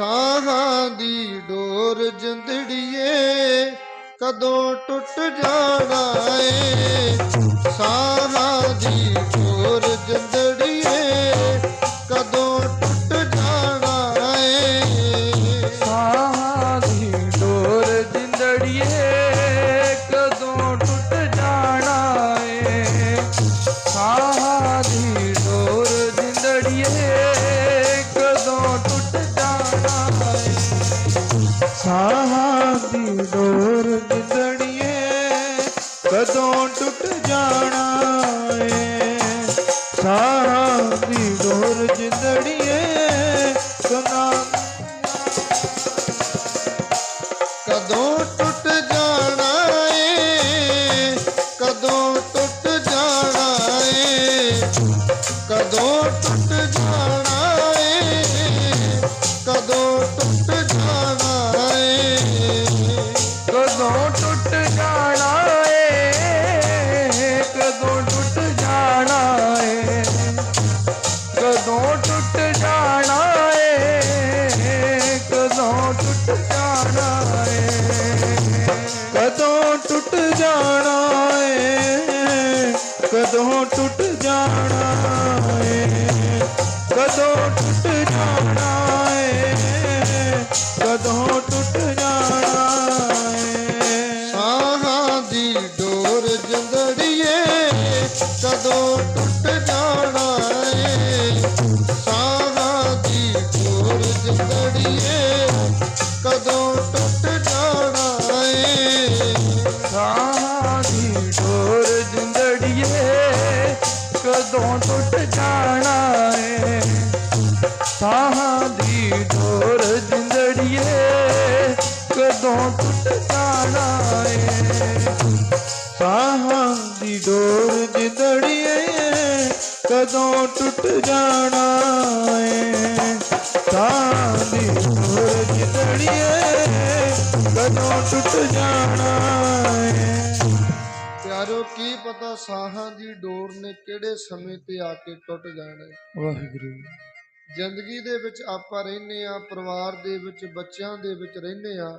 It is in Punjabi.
ਸਾਹਾਂ ਦੀ ਡੋਰ ਜਿੰਦੜੀਏ ਕਦੋਂ ਟੁੱਟ ਜਾਣਾ ਏ ਸਾਹਾਂ ਦੀ ਡੋਰ ਜਿੰਦੜੀਏ ਕਦੋਂ ਟੁੱਟ ਜਾਣਾ ਏ ਸਾਹਾਂ ਦੀ ਡੋਰ ਜਿੰਦੜੀਏ ਕਦੋਂ ਟੁੱਟ ਜਾਣਾ ਏ ਸਾਹਾਂ ਦੀ ਡੋਰ ਜਿੰਦੜੀਏ ਸਾਹਾਂ ਦੀ ਡੋਰ ਜਿੰਦੜੀਏ ਕਦੋਂ ਟੁੱਟ ਜਾਣਾ ਏ ਸਾਹਾਂ ਦੀ ਡੋਰ ਜਿੰਦੜੀਏ ਕਦੋਂ ਕਦੋਂ ਟੁੱਟ ਜਾਣਾ ਏ ਕਦੋਂ ਟੁੱਟ ਜਾਣਾ ਏ ਕਦੋਂ ਟੁੱਟ ਜਾਣਾ ਏ ਕਦੋਂ ਟੁੱਟ ਜਾਣਾ ਜਾਣਾ ਏ ਕਦੋਂ ਟੁੱਟ ਜਾਣਾ ਏ? ਕਦੋਂ ਟੁੱਟ ਜਾਣਾ ਏ? ਕਦੋਂ ਟੁੱਟ ਜਾਣਾ ਏ? ਕਦੋਂ ਟੁੱਟ ਜਾਣਾ ਏ? ਸਾਹਾਂ ਦੀ ਡੋਰ ਜੰਦੜੀਏ, ਕਦੋਂ ਟੁੱਟ ਜਾਣਾ ਕਦੋਂ ਟੁੱਟ ਜਾਣਾ ਏ? ਸਾਹਾਂ ਦੀ ਡੋਰ ਜਿੰਦੜੀਏ, ਕਦੋਂ ਟੁੱਟ ਜਾਣਾ ਏ? ਸਾਹਾਂ ਦੀ ਡੋਰ ਜਿੰਦੜੀਏ, ਕਦੋਂ ਟੁੱਟ ਜਾਣਾ ਏ? ਸਾਹਾਂ ਦੀ ਡੋਰ ਜਿੰਦੜੀਏ, ਕਦੋਂ ਟੁੱਟ ਜਾਣਾ ਏ? ਪਿਆਰੋ ਕੀ ਪਤਾ ਸਾਹਾਂ ਦੀ ਡੋਰ ਨੇ ਕਿਹੜੇ ਸਮੇਂ ਤੇ ਆ ਕੇ ਟੁੱਟ ਜਾਣਾ। ਵਾਹਿਗੁਰੂ ਜ਼ਿੰਦਗੀ ਦੇ ਵਿੱਚ ਆਪਾਂ ਰਹਿੰਦੇ ਆ ਪਰਿਵਾਰ ਦੇ ਵਿੱਚ ਬੱਚਿਆਂ ਦੇ ਵਿੱਚ ਰਹਿੰਦੇ ਆ